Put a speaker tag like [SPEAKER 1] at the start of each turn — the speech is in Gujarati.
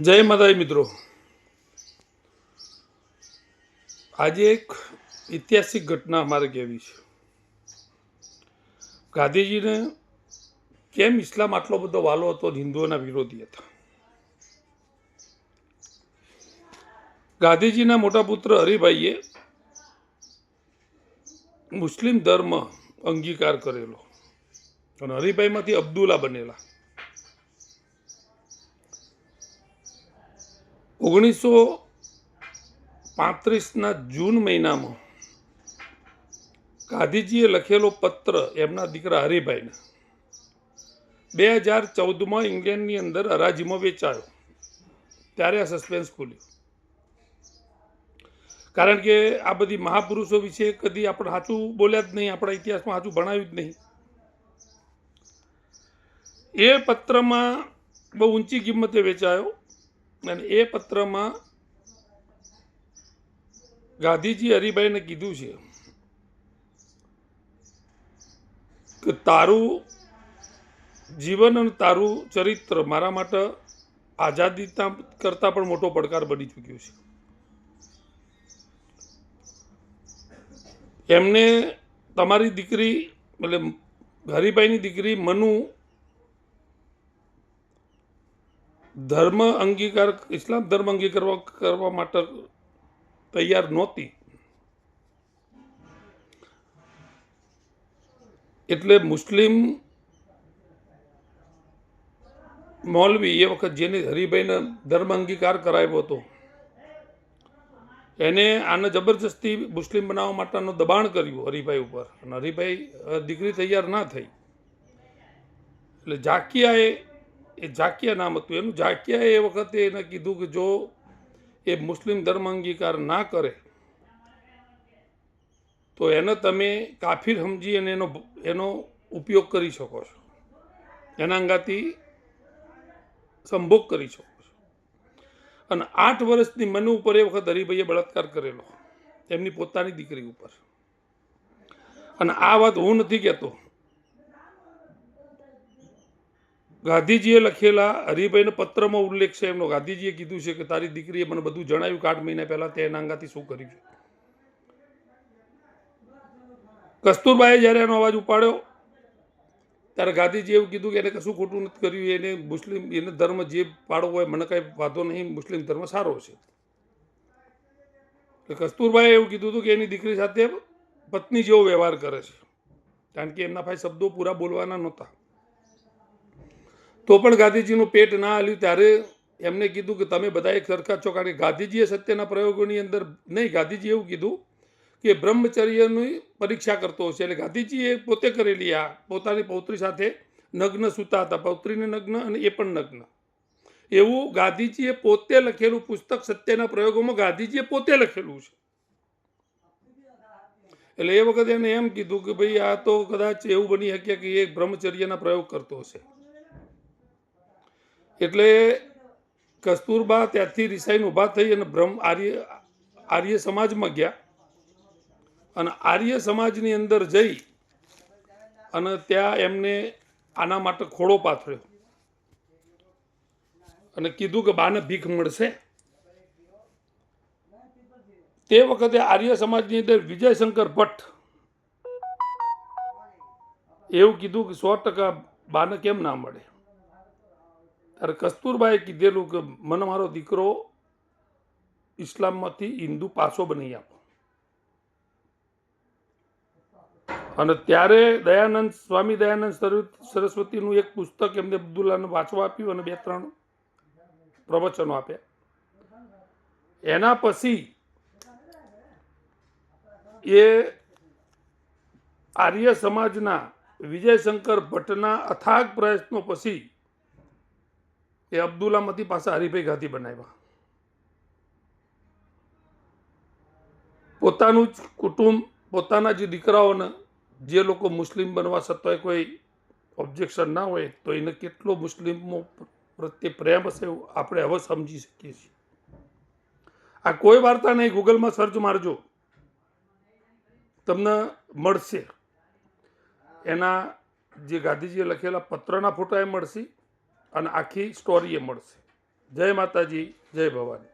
[SPEAKER 1] જય માતાજી મિત્રો. આજે એક ઐતિહાસિક ઘટના અમારે કહેવી છે. ગાંધીજીને કેમ ઇસ્લામ આટલો બધો વાલો હતો હિન્દુઓના વિરોધી હતા? ગાંધીજીના મોટા પુત્ર હરિભાઈએ મુસ્લિમ ધર્મ અંગીકાર કરેલો. અને હરિભાઈમાંથી અબ્દુલ્લા બનેલા. ઓગણીસો પાંત્રીસના જૂન મહિનામાં ગાંધીજીએ લખેલો પત્ર એમના દીકરા હરિભાઈને બે હજાર ચૌદમાં ઇંગ્લેન્ડની અંદર હરાજીમાં વેચાયો. ત્યારે આ સસ્પેન્સ ખુલ્યું. કારણ કે આ બધી મહાપુરુષો વિશે કદી આપણે સાચું બોલ્યા જ નહીં, આપણા ઇતિહાસમાં સાચું ભણાવ્યું જ નહીં. એ પત્રમાં બહુ ઊંચી કિંમતે વેચાયો. અને એ પત્રમાં ગાંધીજી હરિભાઈને કીધું છે કે તારું જીવન અને તારું ચરિત્ર મારા માટે આઝાદીતા કરતાં પણ મોટો પડકાર બની ચૂક્યો છે. એમને તમારી દીકરી એટલે હરિભાઈની દીકરી મનુ ધર્મ અંગીકાર, ઇસ્લામ ધર્મ અંગીકાર કરવા માટે તૈયાર નહોતી. એટલે મુસ્લિમ મૌલવી એ વખત જેને હરિભાઈને ધર્મ અંગીકાર કરાવ્યો હતો, એને આને જબરજસ્તી મુસ્લિમ બનાવવા માટેનું દબાણ કર્યું હરિભાઈ ઉપર. અને હરિભાઈ દીકરી તૈયાર ના થઈ. એટલે ઝાકિયાએ એ ઝાકિયા નામ હતું. એનું ઝાકિયાએ એ વખતે એને કીધું કે જો એ મુસ્લિમ ધર્મ અંગીકાર ના કરે, તો એને તમે કાફીર સમજી અને એનો એનો ઉપયોગ કરી શકો છો. એના અંગાથી સંભોગ કરી શકો છો. અને આઠ વર્ષની મનુ ઉપર એ વખત હરિભાઈએ બળાત્કાર કરેલો. એમની પોતાની દીકરી ઉપર. અને આ વાત હું નથી કહેતો. ગાંધીજીએ લખેલા હરિભાઈના પત્રમાં ઉલ્લેખ છે, એમનો ગાંધીજીએ કીધું છે કે તારી દીકરીએ મને બધું જણાવ્યું કે આઠ મહિના પહેલાં તે એના શું કર્યું છે. કસ્તુરબાએ જ્યારે એનો અવાજ ઉપાડ્યો, ત્યારે ગાંધીજી એવું કીધું કે એને કશું ખોટું નથી કર્યું, એને મુસ્લિમ, એને ધર્મ જે પાડવો હોય મને કાંઈ વાંધો નહીં, મુસ્લિમ ધર્મ સારો છે. કસ્તુરબાએ એવું કીધું હતું કે એની દીકરી સાથે પત્ની જેવો વ્યવહાર કરે છે. કારણ કે એમના ભાઈ શબ્દો પૂરા બોલવાના નહોતા. તો પણ ગાંધીજીનું પેટ ના હાલ્યું ત્યારે એમને કીધું કે તમે બધા એક સરખા છો કારણ કે ગાંધીજીએ સત્યના પ્રયોગોની અંદર નહીં ગાંધીજી એવું કીધું કે બ્રહ્મચર્યની પરીક્ષા કરતો હશે એટલે ગાંધીજીએ પોતે કરેલી આ પોતાની પૌત્રી સાથે નગ્ન સૂતા હતા. પૌત્રીને નગ્ન અને એ પણ નગ્ન. એવું ગાંધીજીએ પોતે લખેલું પુસ્તક સત્યના પ્રયોગોમાં ગાંધીજીએ પોતે લખેલું છે. એટલે એ વખતે એને એમ કીધું કે ભાઈ આ તો કદાચ એવું બની શકે કે એ બ્રહ્મચર્યના પ્રયોગ કરતો હશે. એટલે કસ્તુરબા ત્યાંથી રિસાઈને ઊભા થઈ અને બ્રહ્મ આર્ય આર્ય સમાજમાં ગયા. અને આર્ય સમાજની અંદર જઈ અને ત્યાં એમને આના માટે ખોળો પાથર્યો. અને કીધું કે બાને ભીખ મળશે. તે વખતે આર્ય સમાજની અંદર વિજયશંકર ભટ્ટ એવું કીધું કે સો ટકા બાને કેમ ના મળે? ત્યારે કસ્તુરબાએ કીધેલું કે મને મારો દીકરો ઇસ્લામમાંથી હિન્દુ પાછો બની આપો. અને ત્યારે દયાનંદ, સ્વામી દયાનંદ સરસ્વતીનું એક પુસ્તક એમને અબ્દુલ્લાને વાંચવા આપ્યું અને બે ત્રણ પ્રવચનો આપ્યા. એના પછી એ આર્ય સમાજના વિજયશંકર ભટ્ટના અથાગ પ્રયત્નો પછી એ અબ્દુલ્લામાંથી પાસે હરિભાઈ ગાંધી બનાવ્યા. પોતાનું જ કુટુંબ, પોતાના જે દીકરાઓને જે લોકો મુસ્લિમ બનવા છતાંય કોઈ ઓબ્જેક્શન ના હોય, તો એને કેટલો મુસ્લિમો પ્રત્યે પ્રેમ હશે એવું આપણે હવે સમજી શકીએ છીએ. આ કોઈ વાર્તા નહીં, ગૂગલમાં સર્ચ મારજો. તમને મળશે. એના જે ગાંધીજીએ લખેલા પત્રના ફોટા એ મળશે. અને આખી સ્ટોરી એ મળશે. જય માતાજી જય ભવાની.